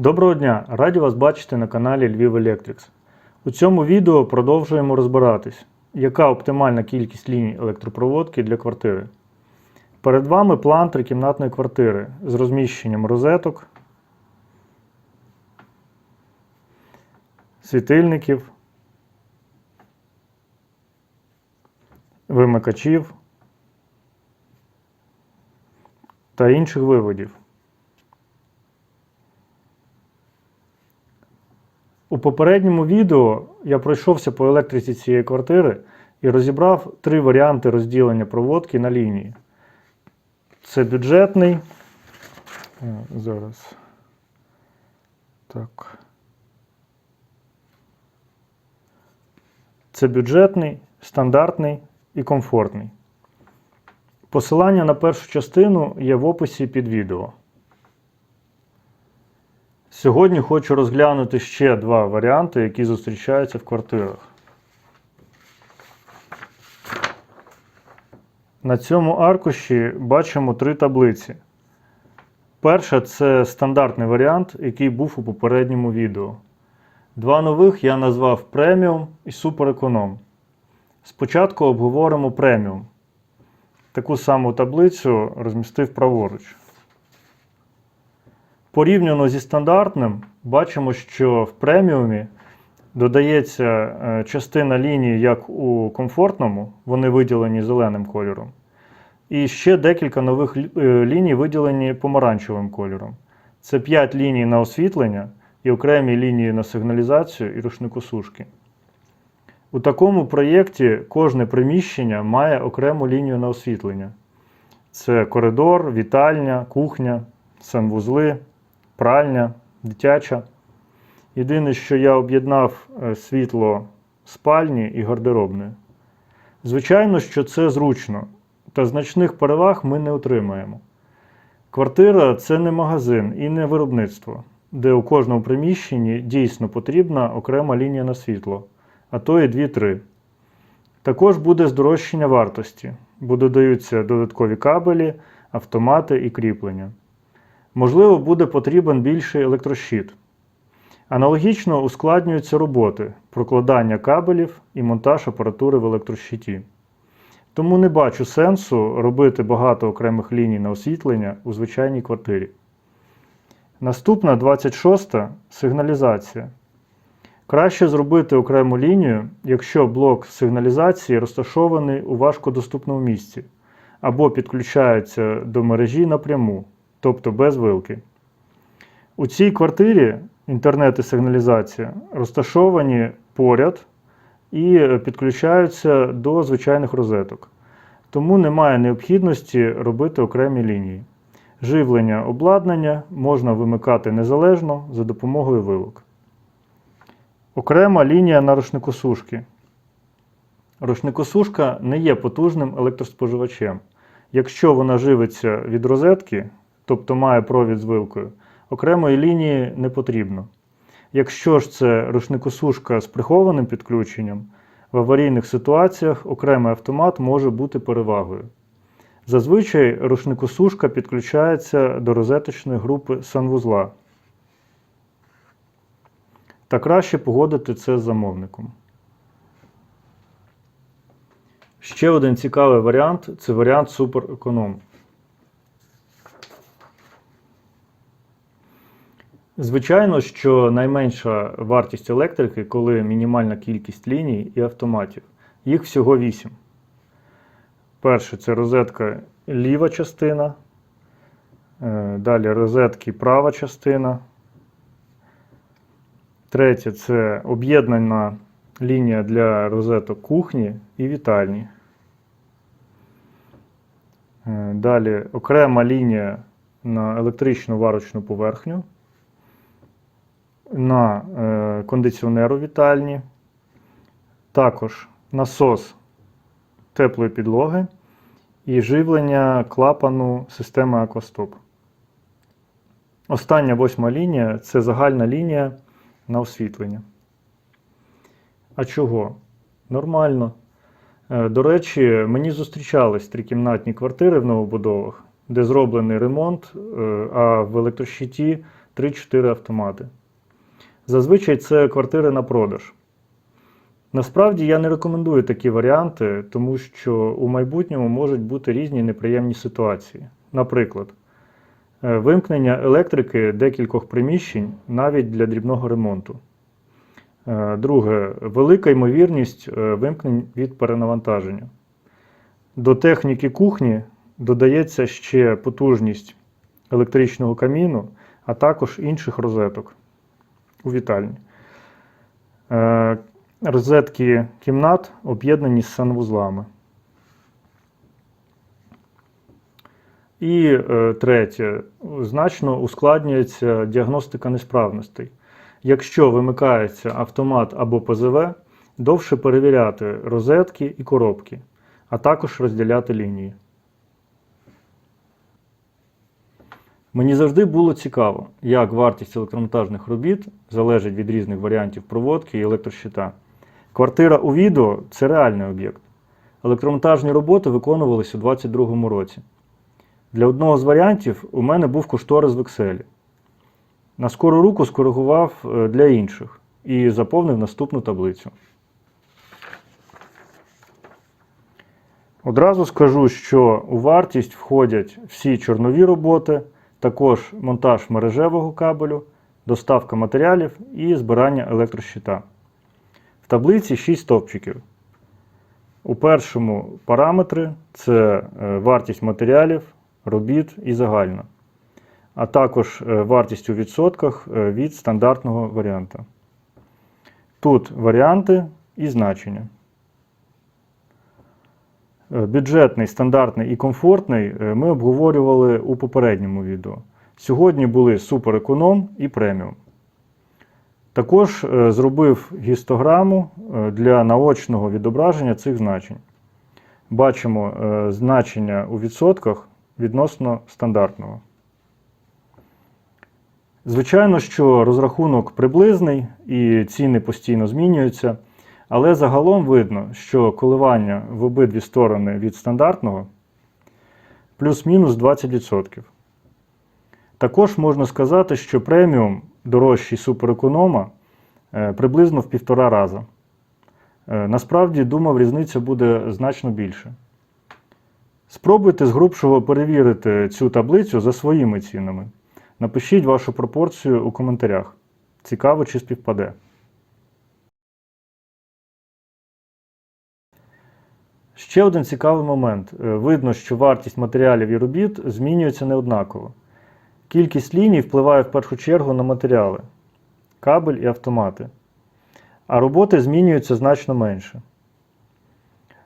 Доброго дня! Раді вас бачити на каналі Львів Electrics. У цьому відео продовжуємо розбиратись, яка оптимальна кількість ліній електропроводки для квартири. Перед вами план трикімнатної квартири з розміщенням розеток, світильників, вимикачів та інших виводів. У попередньому відео я пройшовся по електриці цієї квартири і розібрав три варіанти розділення проводки на лінії. Це бюджетний. Е, Зараз. Так. Це бюджетний, стандартний і комфортний. Посилання на першу частину є в описі під відео. Сьогодні хочу розглянути ще два варіанти, які зустрічаються в квартирах. На цьому аркуші бачимо три таблиці. Перша це стандартний варіант, який був у попередньому відео. Два нових я назвав преміум і супереконом. Спочатку обговоримо преміум. Таку саму таблицю розмістив праворуч. Порівняно зі стандартним, бачимо, що в преміумі додається е, частина лінії, як у комфортному, вони виділені зеленим кольором. І ще декілька нових е, ліній виділені помаранчевим кольором. Це 5 ліній на освітлення і окремі лінії на сигналізацію і рушникосушки. У такому проєкті кожне приміщення має окрему лінію на освітлення. Це коридор, вітальня, кухня, санвузли, пральня, дитяча. Єдине, що я об'єднав е, світло спальні і гардеробної. Звичайно, що це зручно, та значних переваг ми не отримаємо. Квартира це не магазин і не виробництво, де у кожному приміщенні дійсно потрібна окрема лінія на світло, а то і 2-3. Також буде здорожчання вартості, бо додаються додаткові кабелі, автомати і кріплення. Можливо, буде потрібен більший електрощит. Аналогічно ускладнюються роботи, прокладання кабелів і монтаж апаратури в електрощиті. Тому не бачу сенсу робити багато окремих ліній на освітлення у звичайній квартирі. Наступна 26 сигналізація. Краще зробити окрему лінію, якщо блок сигналізації розташований у важкодоступному місці або підключається до мережі напряму, тобто без вилки. У цій квартирі інтернет і сигналізація розташовані поряд і підключаються до звичайних розеток. Тому немає необхідності робити окремі лінії. Живлення обладнання можна вимикати незалежно за допомогою вилок. Окрема лінія на рушникосушки. Рушникосушка не є потужним електроспоживачем. Якщо вона живиться від розетки, тобто має провід з вилкою, окремої лінії не потрібно. Якщо ж це рушникосушка з прихованим підключенням, в аварійних ситуаціях окремий автомат може бути перевагою. Зазвичай рушникосушка підключається до розеточної групи санвузла. Та краще погодити це з замовником. Ще один цікавий варіант це варіант супереконом. Звичайно, що найменша вартість електрики, коли мінімальна кількість ліній і автоматів. Їх всього 8. Перше це розетка ліва частина. Е, Далі розетки права частина. Третє це об'єднана лінія для розеток кухні і вітальні. Е, Далі окрема лінія на електричну варочну поверхню на е, кондиціонер у вітальні, також насос теплої підлоги і живлення клапану системи Аквастоп. Остання восьма лінія це загальна лінія на освітлення. А чого? Нормально. Е, До речі, мені зустрічались трикімнатні квартири в новобудовах, де зроблений ремонт, е, а в електрощиті 3-4 автомати. Зазвичай це квартири на продаж. Насправді я не рекомендую такі варіанти, тому що у майбутньому можуть бути різні неприємні ситуації. Наприклад, е, вимкнення електрики декількох приміщень навіть для дрібного ремонту. Е, Друге, велика ймовірність е, вимкнень від перенавантаження. До техніки кухні додається ще потужність електричного каміну, а також інших розеток у вітальні. Е, Розетки кімнат об'єднані з санвузлами. І е, третє, значно ускладнюється діагностика несправностей. Якщо вимикається автомат або ПЗВ, довше перевіряти розетки і коробки, а також розділяти лінії. Мені завжди було цікаво, як вартість електромонтажних робіт залежить від різних варіантів проводки і електрощита. Квартира у відео це реальний об'єкт. Електромонтажні роботи виконувалися у 2022 році. Для одного з варіантів у мене був кошторис в Excel. На скору руку скоригував е, для інших і заповнив наступну таблицю. Одразу скажу, що у вартість входять всі чорнові роботи, також монтаж мережевого кабелю, доставка матеріалів і збирання електрощита. В таблиці 6 стовпчиків. У першому параметри це е, вартість матеріалів, робіт і загальна, а також е, вартість у відсотках е, від стандартного варіанта. Тут варіанти і значення. Е, Бюджетний, стандартний і комфортний е, ми обговорювали у попередньому відео. Сьогодні були супереконом і преміум. Також е, зробив гістограму для наочного відображення цих значень. Бачимо значення у відсотках відносно стандартного. Звичайно, що розрахунок приблизний і ціни постійно змінюються, але загалом видно, що коливання в обидві сторони від стандартного плюс-мінус 20%. Також можна сказати, що преміум дорожчий супереконома е, приблизно в півтора раза. Е, Насправді думав, різниця буде значно більше. Спробуйте з грубшого перевірити цю таблицю за своїми цінами. Напишіть вашу пропорцію у коментарях. Цікаво, чи співпаде. Ще один цікавий момент. Е, Видно, що вартість матеріалів і робіт змінюється неоднаково. Кількість ліній впливає в першу чергу на матеріали, кабель і автомати. А роботи змінюються значно менше.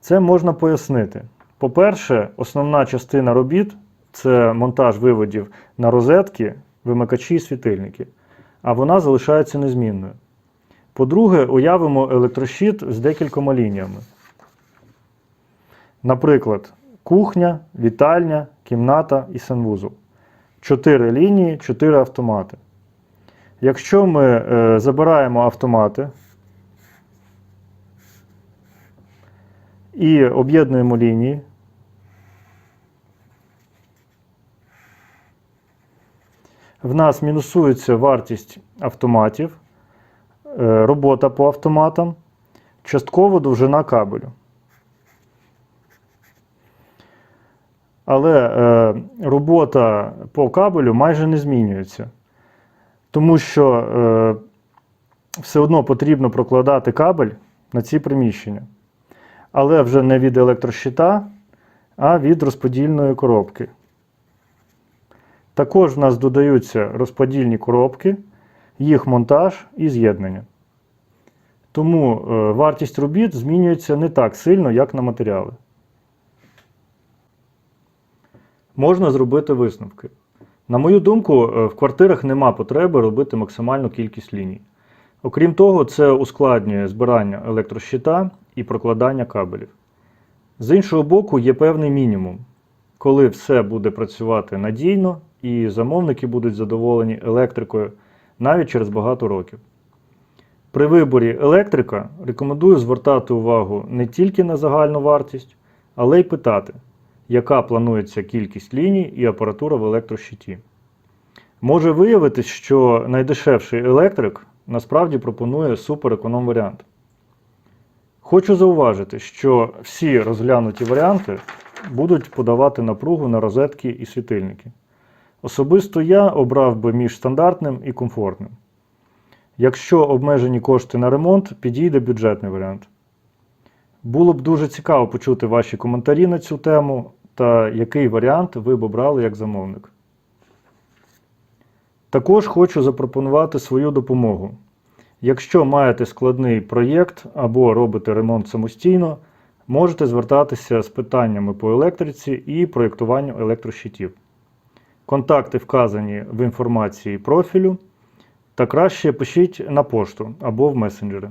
Це можна пояснити. По-перше, основна частина робіт це монтаж виводів на розетки, вимикачі і світильники, а вона залишається незмінною. По-друге, уявимо електрощит з декількома лініями. Наприклад, кухня, вітальня, кімната і санвузол. Чотири лінії, чотири автомати. Якщо ми е, забираємо автомати і об'єднуємо лінії, в нас мінусується вартість автоматів, е, робота по автоматам, частково довжина кабелю. Але е, робота по кабелю майже не змінюється, тому що е, все одно потрібно прокладати кабель на ці приміщення. Але вже не від електрощита, а від розподільної коробки. Також в нас додаються розподільні коробки, їх монтаж і з'єднання. Тому е, вартість робіт змінюється не так сильно, як на матеріали. Можна зробити висновки. На мою думку, е, в квартирах нема потреби робити максимальну кількість ліній. Окрім того, це ускладнює збирання електрощита і прокладання кабелів. З іншого боку, є певний мінімум, коли все буде працювати надійно і замовники будуть задоволені електрикою навіть через багато років. При виборі електрика рекомендую звертати увагу не тільки на загальну вартість, але й питати, яка планується кількість ліній і апаратура в електрощиті. Може виявитись, що найдешевший електрик насправді пропонує супереконом варіант. Хочу зауважити, що всі розглянуті варіанти будуть подавати напругу на розетки і світильники. Особисто я обрав би між стандартним і комфортним. Якщо обмежені кошти на ремонт, підійде бюджетний варіант. Було б дуже цікаво почути ваші коментарі на цю тему та який варіант ви б обрали як замовник. Також хочу запропонувати свою допомогу. Якщо маєте складний проєкт або робите ремонт самостійно, можете звертатися з питаннями по електриці і проєктуванню електрощитів. Контакти вказані в інформації профілю та краще пишіть на пошту або в месенджери.